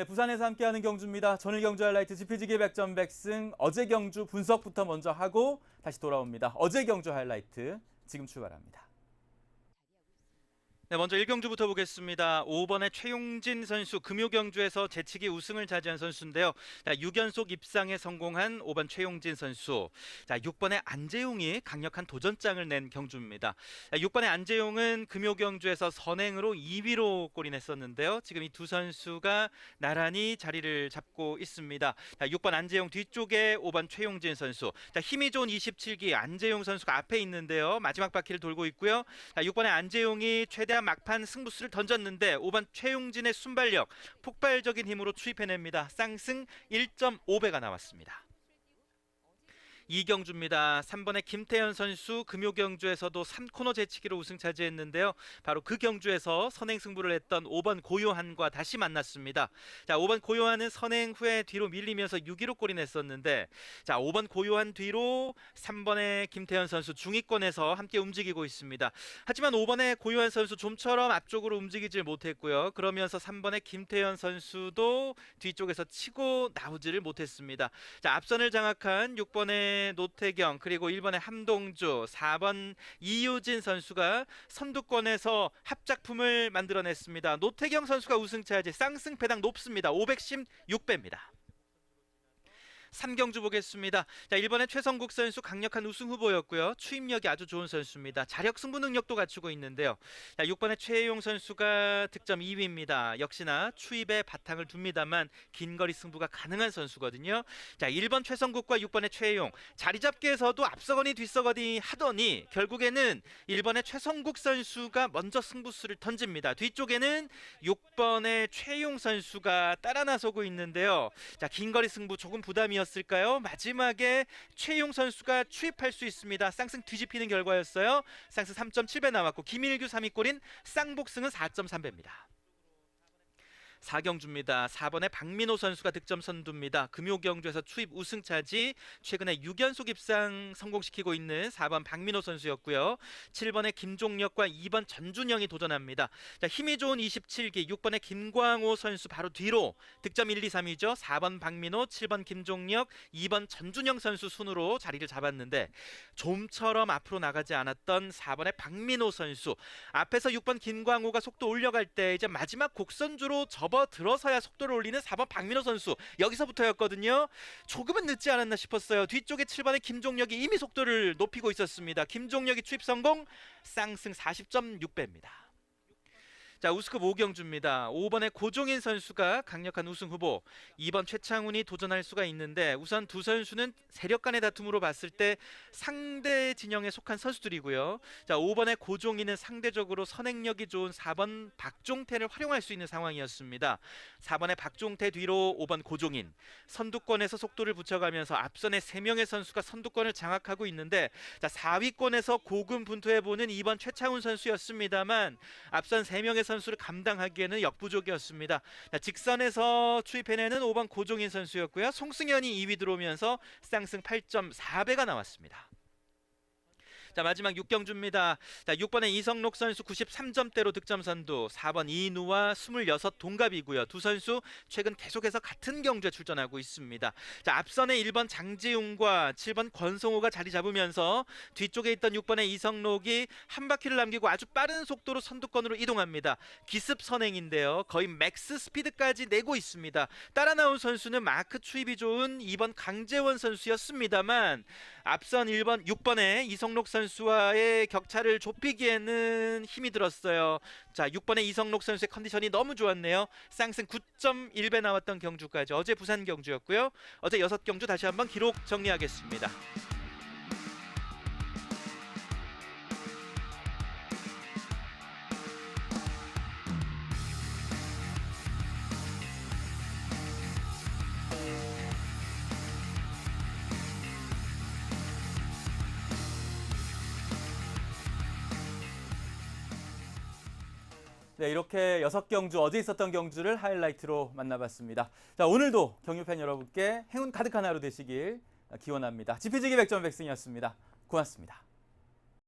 네, 부산에서 함께하는 경주입니다. 전일 경주 하이라이트 지피지기 백전 백승 어제 경주 분석부터 먼저 하고 다시 돌아옵니다. 어제 경주 하이라이트 지금 출발합니다. 네, 먼저 1경주부터 보겠습니다. 5번의 최용진 선수 금요경주에서 재치기 우승을 차지한 선수인데요. 자, 6연속 입상에 성공한 5번 최용진 선수. 자, 6번의 안재용이 강력한 도전장을 낸 경주입니다. 자, 6번의 안재용은 금요경주에서 선행으로 2위로 골이 냈었는데요. 지금 이 두 선수가 나란히 자리를 잡고 있습니다. 자, 6번 안재용 뒤쪽에 5번 최용진 선수. 자, 힘이 좋은 27기 안재용 선수가 앞에 있는데요. 마지막 바퀴를 돌고 있고요. 자, 6번의 안재용이 최대한 막판 승부수를 던졌는데 5번 최용진의 순발력, 폭발적인 힘으로 추입해냅니다. 쌍승 1.5배가 나왔습니다. 이경주입니다. 3번의 김태현 선수 금요 경주에서도 3코너 제치기로 우승 차지했는데요. 바로 그 경주에서 선행 승부를 했던 5번 고요한과 다시 만났습니다. 자, 5번 고요한은 선행 후에 뒤로 밀리면서 6위로 골이 냈었는데 자, 5번 고요한 뒤로 3번의 김태현 선수 중위권에서 함께 움직이고 있습니다. 하지만 5번의 고요한 선수 좀처럼 앞쪽으로 움직이질 못했고요. 그러면서 3번의 김태현 선수도 뒤쪽에서 치고 나오지를 못했습니다. 자, 앞선을 장악한 6번 의 노태경 그리고 1번의 함동주, 4번 이유진 선수가 선두권에서 합작품을 만들어냈습니다. 노태경 선수가 우승 차지 쌍승패당 높습니다. 516배입니다. 3경주 보겠습니다. 자, 1번의 최성국 선수 강력한 우승 후보였고요. 추임력이 아주 좋은 선수입니다. 자력 승부 능력도 갖추고 있는데요. 자, 6번의 최혜용 선수가 득점 2위입니다. 역시나 추입에 바탕을 둡니다만 긴 거리 승부가 가능한 선수거든요. 자, 1번 최성국과 6번의 최혜용 자리 잡기에서도 앞서거니 뒤서거니 하더니 결국에는 1번의 최성국 선수가 먼저 승부수를 던집니다. 뒤쪽에는 6번의 최용 선수가 따라 나서고 있는데요. 자, 긴 거리 승부 조금 부담이 었을까요? 마지막에 최용 선수가 추입할 수 있습니다. 쌍승 뒤집히는 결과였어요. 쌍승 3.7배 나왔고 김일규 3위골인 쌍복승은 4.3배입니다. 4경주입니다. 4번의 박민호 선수가 득점 선두입니다. 금요 경주에서 추입 우승 차지 최근에 6연속 입상 성공시키고 있는 4번 박민호 선수였고요. 7번의 김종력과 2번 전준영이 도전합니다. 자, 힘이 좋은 27기 6번의 김광호 선수 바로 뒤로 득점 1, 2, 3이죠. 4번 박민호, 7번 김종력, 2번 전준영 선수 순으로 자리를 잡았는데 좀처럼 앞으로 나가지 않았던 4번의 박민호 선수 앞에서 6번 김광호가 속도 올려갈 때 이제 마지막 곡선주로 접 어들어서야 속도를 올리는 4번 박민호 선수 여기서부터였거든요. 조금은 늦지 않았나 싶었어요. 뒤쪽에 7번의 김종력이 이미 속도를 높이고 있었습니다. 김종력이 추입 성공 쌍승 40.6배입니다. 자 우스컵 5경주입니다. 5번의 고종인 선수가 강력한 우승 후보, 2번 최창훈이 도전할 수가 있는데 우선 두 선수는 세력 간의 다툼으로 봤을 때 상대 진영에 속한 선수들이고요. 자 5번의 고종인은 상대적으로 선행력이 좋은 4번 박종태를 활용할 수 있는 상황이었습니다. 4번의 박종태 뒤로 5번 고종인 선두권에서 속도를 붙여가면서 앞선의 3명의 선수가 선두권을 장악하고 있는데 자 4위권에서 고군 분투해 보는 2번 최창훈 선수였습니다만 앞선 3명의 선수를 감당하기에는 역부족이었습니다. 자, 직선에서 추입해내는 5번 고종인 선수였고요. 송승현이 2위 들어오면서 쌍승 8.4배가 나왔습니다. 자 마지막 6경주입니다. 자 6번의 이성록 선수 93점대로 득점 선두, 4번 이누와 26 동갑이고요. 두 선수 최근 계속해서 같은 경주에 출전하고 있습니다. 자 앞선에 1번 장지웅과 7번 권성호가 자리 잡으면서 뒤쪽에 있던 6번의 이성록이 한 바퀴를 남기고 아주 빠른 속도로 선두권으로 이동합니다. 기습 선행인데요. 거의 맥스 스피드까지 내고 있습니다. 따라 나온 선수는 마크 추입이 좋은 2번 강재원 선수였습니다만 앞선 1번 6번의 이성록 선수와의 격차를 좁히기에는 힘이 들었어요. 자, 6번의 이성록 선수의 컨디션이 너무 좋았네요. 쌍승 9.1배 나왔던 경주까지 어제 부산 경주였고요. 어제 6경주 다시 한번 기록 정리하겠습니다. 네, 이렇게 여섯 경주 어제 있었던 경주를 하이라이트로 만나봤습니다. 자, 오늘도 경유팬 여러분께 행운 가득한 하루 되시길 기원합니다. 지피지기 백전 백승이었습니다. 고맙습니다.